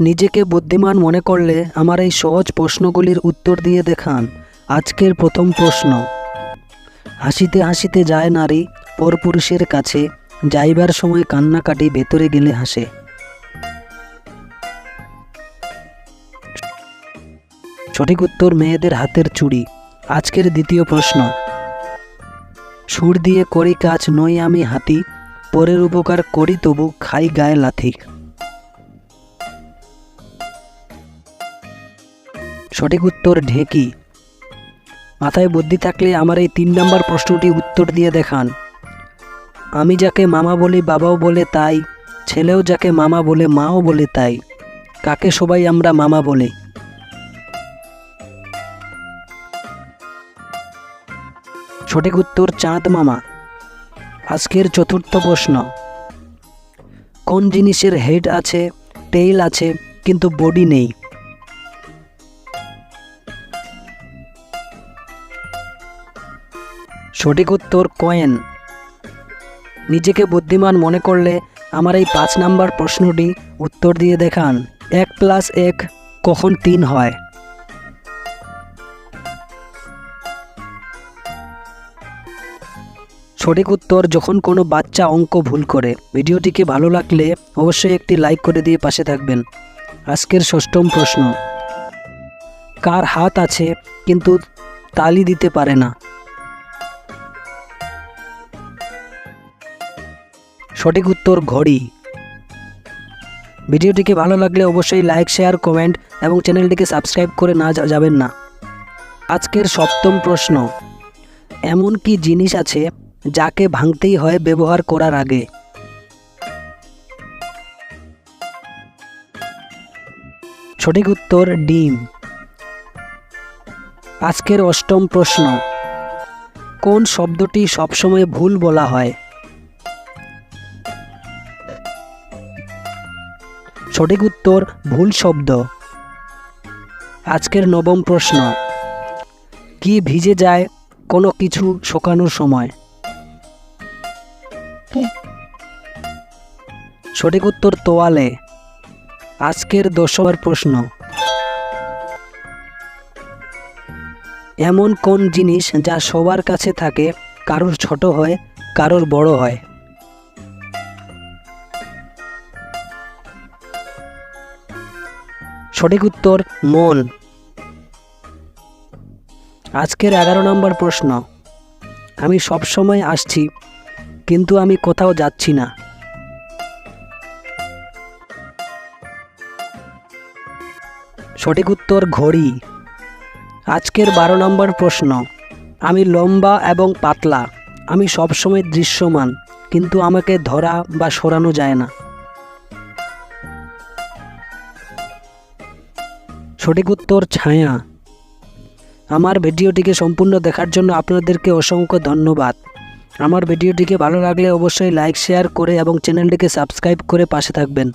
নিজেকে বুদ্ধিমান মনে করলে আমার এই সহজ প্রশ্নগুলির উত্তর দিয়ে দেখান। আজকের প্রথম প্রশ্ন। হাসিতে হাসিতে যায় নারী, পরপুরুষের কাছে যাইবার সময় কান্নাকাটি ভেতরে গেলে হাসে। সঠিক উত্তর মেয়েদের হাতের চুড়ি। আজকের দ্বিতীয় প্রশ্ন। সুর দিয়ে করি কাজ নই আমি হাতি, পরের উপকার করি তবু খাই গায়ে লাথি সঠিক উত্তর ঢেকি মাথায় বুদ্ধি থাকলে আমার এই তিন নম্বর প্রশ্নটি উত্তর দিয়ে দেখান। আমি যাকে মামা বলি বাবাও বলে তাই, ছেলেও যাকে মামা বলে মাও বলে তাই, কাকে সবাই আমরা মামা বলি? সঠিক উত্তর চাঁদ মামা। আজকের চতুর্থ প্রশ্ন। কোন জিনিসের হেড আছে, টেইল আছে, কিন্তু বডি নেই? সঠিক উত্তর কয়েন। নিজেকে বুদ্ধিমান মনে করলে আমার এই পাঁচ নাম্বার প্রশ্নটি উত্তর দিয়ে দেখান। এক প্লাস এক কখন তিন হয়? সঠিক উত্তর যখন কোনো বাচ্চা অঙ্ক ভুল করে। ভিডিওটিকে ভালো লাগলে অবশ্যই একটি লাইক করে দিয়ে পাশে থাকবেন। আজকের ষষ্ঠম প্রশ্ন। কার হাত আছে কিন্তু তালি দিতে পারে না? সঠিক উত্তর ঘড়ি। ভিডিওটিকে ভালো লাগলে অবশ্যই লাইক শেয়ার কমেন্ট এবং চ্যানেলটিকে সাবস্ক্রাইব করে না যাবেন না। আজকের সপ্তম প্রশ্ন, এমন কি জিনিস আছে যাকে ভাঙতেই হয় ব্যবহার করার আগে? সঠিক উত্তর ডিম। আজকের অষ্টম প্রশ্ন, কোন শব্দটি সবসময় ভুল বলা হয়? সঠিক উত্তর ভুল শব্দ। আজকের নবম প্রশ্ন। কি ভিজে যায় কোনো কিছু শুকানোর সময়? সঠিক উত্তর তোয়ালে। আজকের দশবার প্রশ্ন। এমন কোন জিনিস যা সবার কাছে থাকে, কারোর ছোট হয়, কারোর বড় হয়? সঠিক উত্তর মন আজকের এগারো নম্বর প্রশ্ন। আমি সব সময় আসছি, কিন্তু আমি কোথাও যাচ্ছি না। সঠিক উত্তর ঘড়ি। আজকের বারো নম্বর প্রশ্ন। আমি লম্বা এবং পাতলা। আমি সবসময় দৃশ্যমান, কিন্তু আমাকে ধরা বা সরানো যায় না। সঠিক উত্তর ছায়া। আমার ভিডিওটিকে সম্পূর্ণ দেখার জন্য আপনাদেরকে অসংখ্য ধন্যবাদ। আমার ভিডিওটিকে ভালো লাগলে অবশ্যই লাইক, শেয়ার করে এবং চ্যানেলটিকে সাবস্ক্রাইব করে পাশে থাকবেন।